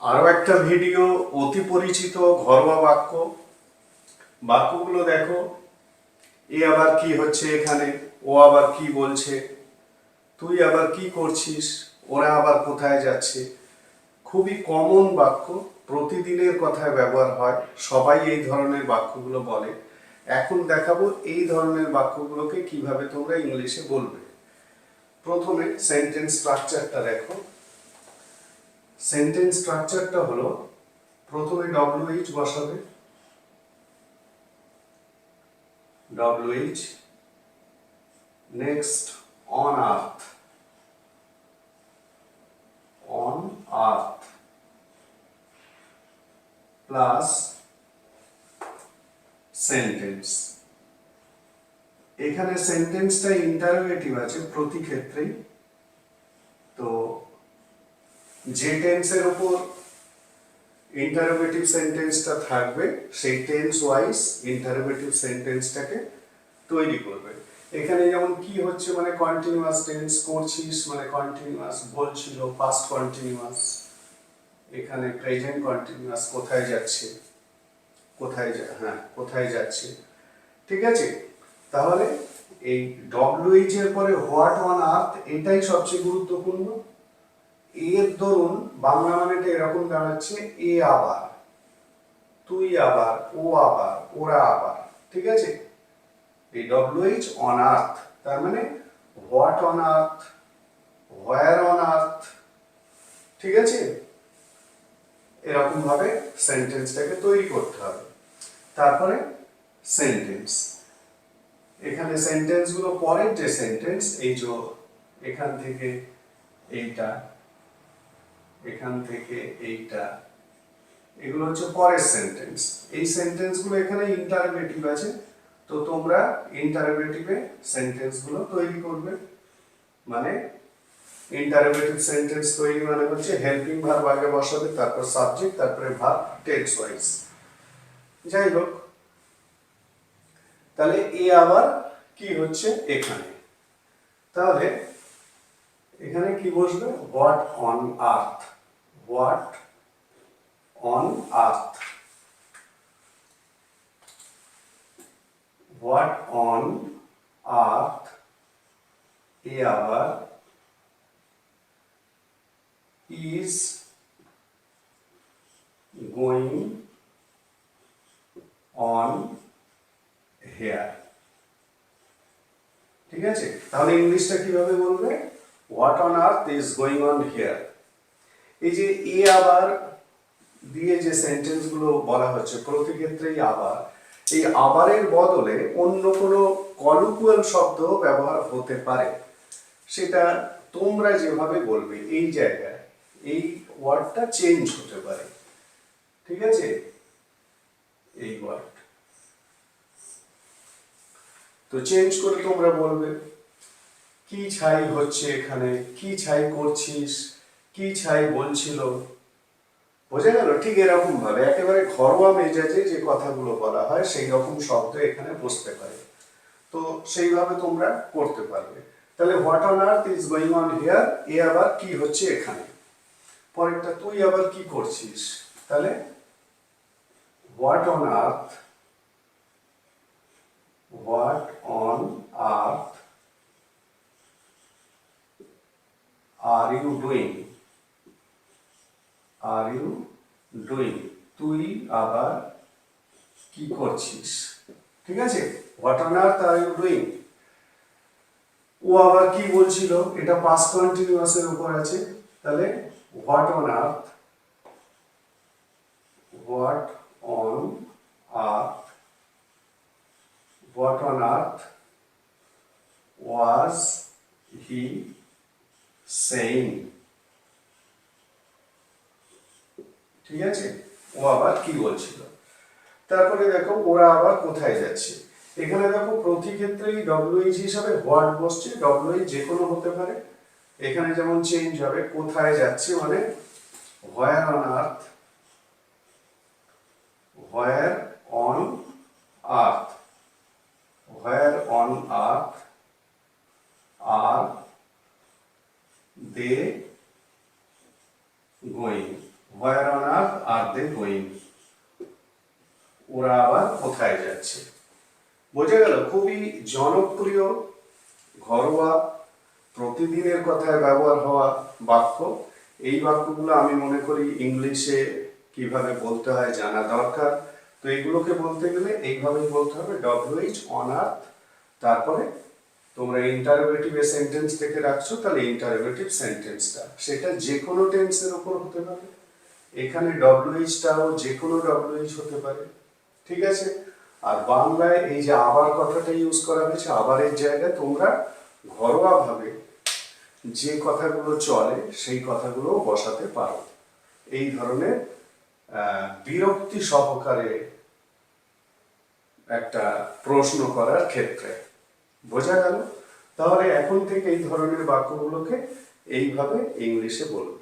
আরও একটা ভিডিও অতি পরিচিত ঘরোয়া বাক্য। বাক্যগুলো দেখো। এ আবার কি হচ্ছে এখানে? ও আবার কি বলছে? তুই আবার কি করছিস? ওরা আবার কোথায় যাচ্ছে? খুবই কমন বাক্য, প্রতিদিনের কথায় ব্যবহার হয়। সবাই এই ধরনের বাক্যগুলো বলে। এখন দেখাবো এই ধরনের বাক্যগুলোকে কীভাবে তোমরা ইংলিশে বলবে। প্রথমে সেন্টেন্স স্ট্রাকচারটা দেখো। সেন্টেন্স স্ট্রাকচারটা হলো প্রথমে ডব্লিউএইচ বসাবে। WH next on earth on earth plus sentence এখানে সেন্টেন্সটা ইন্টারোগেটিভ আছে প্রতি ক্ষেত্রেই। তো যে টেন্সের উপর ইন্টারোগেটিভ সেন্টেন্সটা থাকবে, সেই টেন্স ওয়াইজ ইন্টারোগেটিভ সেন্টেন্সটাকে তৈরি করবে। এখানে যেমন কি হচ্ছে মানে কন্টিনিউয়াস টেন্স করছিস মানে কন্টিনিউয়াস বলছিল পাস্ট কন্টিনিউয়াস এখানে প্রেজেন্ট কন্টিনিউয়াস কোথায় যাচ্ছে? কোথায় যা হ্যাঁ কোথায় যাচ্ছে? ঠিক আছে? তাহলে এই ডব্লিউএইচ এর পরে হোয়াট অন আর্থ এটাই সবচেয়ে গুরুত্বপূর্ণ। এর দরুন বাংলা মানেটা এরকম দাঁড়াচ্ছে, এ আবার, তুই আবার, ও আবার, ওরা আবার, ঠিক আছে? এই ডব্লিউএইচ অন আর্থ তার মানে what on earth where on earth ঠিক আছে? এরকম ভাবে সেন্টেন্সটাকে তৈরি করতে হবে। তারপরে সেন্টেন্স এখানে সেন্টেন্সগুলো পরের যে সেন্টেন্স এই যে এখান থেকে এইটা এখান থেকে এইটা। এগুলো হচ্ছে পরের সেন্টেন্স এই সেন্টেন্সগুলো এখানে ইন্টারোগেটিভ আছে। তো তোমরা ইন্টারোগেটিভে সেন্টেন্সগুলো তৈরি করবে। মানে ইন্টারোগেটিভ সেন্টেন্স তৈরি মানে হচ্ছে হেল্পিং ভার্ব আগে বসাবে, তারপর সাবজেক্ট তারপরে ভার্ব টেন্স ওয়াইজ যাই হোক, তাহলে এ আবার কি হচ্ছে এখানে? তাহলে এখানে কি বসবে? What on earth what on earth what on earth এ আবার is going on here? ঠিক আছে? তাহলে ইংলিশটা কীভাবে বলবে? What on earth is going on here এই যে এ আবার দিয়ে যে সেন্টেন্সগুলো বলা হচ্ছে প্রতি ক্ষেত্রেই আবার, এই আবারের বদলে অন্য কোনো কলুকুয়াল শব্দ ব্যবহার হতে পারে। সেটা তোমরা যেভাবে বলবে এই জায়গায়, এই ওয়ার্ডটা চেঞ্জ হতে পারে। ঠিক আছে? এই ওয়ার্ড তো চেঞ্জ করে তোমরা বলবে। কি ছাই হচ্ছে এখানে? কি ছাই করছিস? কি ছাই বলছিল? বোঝা গেল? ঠিক এরকম ভাবে একেবারে ঘরোয়া মেজাজে যে কথাগুলো বলা হয় সেই রকম শব্দ এখানে বসতে পারে। তো সেইভাবে তোমরা করতে পারবে। তাহলে what on earth is going on here এ আবার কি হচ্ছে এখানে? পরেরটা, তুই আবার কি করছিস? তাহলে what on earth what on earth are you doing are you doing তুই আবার কি করছিস? ঠিক আছে? What on earth are you doing ও আবার কি বলছিল? এটা পাস কন্টিনিউয়াসের উপর আছে। তাহলে what on earth what on earth what on earth was he saying ঠিক আছে? ও আবার কি বলছিল? তারপরে দেখো, ওরা আবার কোথায় যাচ্ছে? এখানে দেখো, প্রতি ক্ষেত্রেই ডব্লিউএইচ হিসাবে হোয়াট বসছে ডব্লিউএইচ যে কোনো হতে পারে। এখানে যেমন চেঞ্জ হবে, কোথায় যাচ্ছে মানে where on earth where on earth where on earth are they going where on are going ওরা আবার কোথায় যাচ্ছে? বোঝা গেল, খুবই জনপ্রিয়, ঘরোয়া, প্রতিদিনের কথায় ব্যবহার হওয়া বাক্য। এই বাক্যগুলো আমি মনে করি ইংলিশে কীভাবে বলতে হয় জানা দরকার। তো এইগুলোকে বলতে গেলে এইভাবেই বলতে হবে ডব্লিউএইচ অন আর্থ তারপরে তোমরা ইন্টারোগেটিভ সেন্টেন্স থেকে রাখছো, তাহলে ইন্টারোগেটিভ সেন্টেন্সটা সেটা যে কোনো টেন্সের উপর হতে পারে। এখানে ডব্লিউএইচটাও যে কোনো ডব্লিউএইচ হতে পারে, ঠিক আছে? আর বাংলায় এই যে আবার কথাটা ইউজ করা হয়েছে, আবারের জায়গায় তোমরা ঘরোয়াভাবে যে কথাগুলো চলে, সেই কথাগুলো বসাতে পারো। এই ধরনের বিরক্তি সহকারে একটা প্রশ্ন করার ক্ষেত্রে। বোঝা গেল? তাহলে এখন থেকে এই ধরনের বাক্যগুলোকে এইভাবে ইংলিশে বলবে।